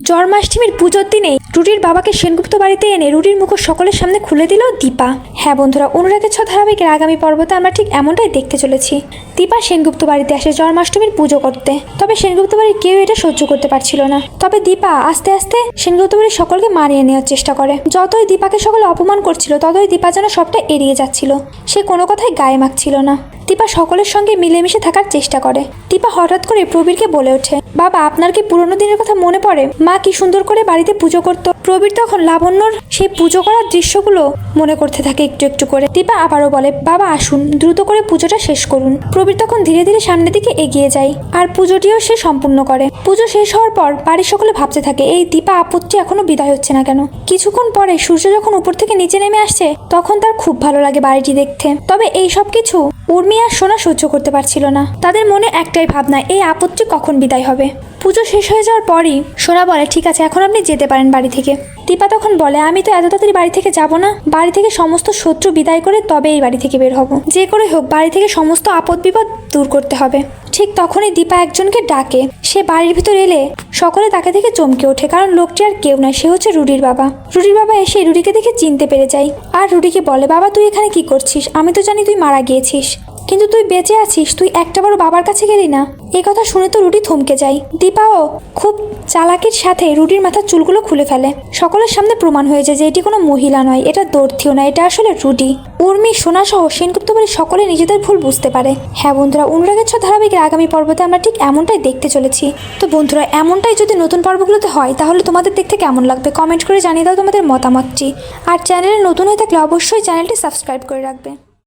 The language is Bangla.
জন্মাষ্টমীর পুজোর দিনে রুটির বাবাকে সেনগুপ্ত বাড়িতে এনে রুটির মুখ সকলের সামনে খুলে দিল দীপা। হ্যাঁ বন্ধুরা, অনুরাগের ছ ধারাবাহিকের আগামী পর্বতে আমরা ঠিক এমনটাই দেখতে চলেছি। দীপা সেনগুপ্ত বাড়িতে আসে জন্মাষ্টমীর পুজো করতে। তবে সেনগুপ্ত বাড়ির কেউ এটা সহ্য করতে পারছিল না। তবে দীপা আস্তে আস্তে সেনগুপ্ত বাড়ির সকলকে মানিয়ে নেওয়ার চেষ্টা করে। যতই দীপাকে সকলে অপমান করছিল, ততই দীপা যেন সবটা এড়িয়ে যাচ্ছিল। সে কোনো কথায় গায়ে মাখছিল না। দীপা সকলের সঙ্গে মিলেমিশে থাকার চেষ্টা করে। দীপা হঠাৎ করে প্রবীরকে বলে ওঠে, বাবা, আপনার কি পুরনো দিনের কথা মনে পড়ে? মা কি সুন্দর করে বাড়িতে পুজো করতো? প্রবীর তখন লাবণ্যর সেই পুজো করার দৃশ্যগুলো মনে করতে থাকে একটু একটু করে। দীপা আবারও বলে, বাবা, আসুন, দ্রুত করে পুজোটা শেষ করুন। প্রবীর তখন ধীরে ধীরে সামনের দিকে এগিয়ে যায় আর পুজোটিও সে সম্পূর্ণ করে। পুজো শেষ হওয়ার পর বাড়ির সকলে ভাবতে থাকে, এই দীপা আপত্তি এখনও বিদায় হচ্ছে না কেন? কিছুক্ষণ পরে সূর্য যখন উপর থেকে নিচে নেমে আসছে, তখন তার খুব ভালো লাগে বাড়িটি দেখতে। তবে এই সব কিছু উর্মি আর সোনা সহ্য করতে পারছিল না। তাদের মনে একটাই ভাবনা, এই আপত্তি কখন বিদায় হবে? পুজো শেষ হয়ে যাওয়ার পরই সোনা বলে, ঠিক আছে, এখন আপনি যেতে পারেন বাড়ি থেকে। দীপা তখন বলে, আমি তো এত তাড়াতাড়ি বাড়ি থেকে যাব না। বাড়ি থেকে সমস্ত শত্রু বিদায় করে তবে এই বাড়ি থেকে বের হব। যে করে হোক, বাড়ি থেকে সমস্ত আপদ বিপদ দূর করতে হবে। ঠিক তখনই দীপা একজনকে ডাকে। সে বাড়ির ভিতর এলে সকলে তাকে দেখে চমকে ওঠে, কারণ লোকটি আর কেউ নয়, সে হচ্ছে রুডির বাবা। রুডির বাবা এসে রুডিকে দেখে চিনতে পেরে যায়। আর রুডিকে বলে, বাবা, তুই এখানে কি করছিস? আমি তো জানি তুই মারা গিয়েছিস। কিন্তু তুই বেঁচে আছিস, তুই একটাবারও বাবার কাছে গেলি না? এই কথা শুনে তো রুটি থমকে যায়। দীপাও খুব চালাকির সাথে রুডির মাথার চুলগুলো খুলে ফেলে। সকলের সামনে প্রমাণ হয়ে যায় যে এটি কোনো মহিলা নয়, এটা দর্থিও না, এটা আসলে রুডি উর্মি, সোনা সহ সেনগুপ্ত বাড়ির সকলে নিজেদের ভুল বুঝতে পারে। হ্যাঁ বন্ধুরা, অনুরাগের ছ ধারাবাহিকের আগামী পর্বতে আমরা ঠিক এমনটাই দেখতে চলেছি। তো বন্ধুরা, এমনটাই যদি নতুন পর্বগুলোতে হয়, তাহলে তোমাদের দেখতে কেমন লাগবে? কমেন্ট করে জানিয়ে দাও তোমাদের মতামতটি। আর চ্যানেলে নতুন হয়ে থাকলে অবশ্যই চ্যানেলটি সাবস্ক্রাইব করে রাখবে।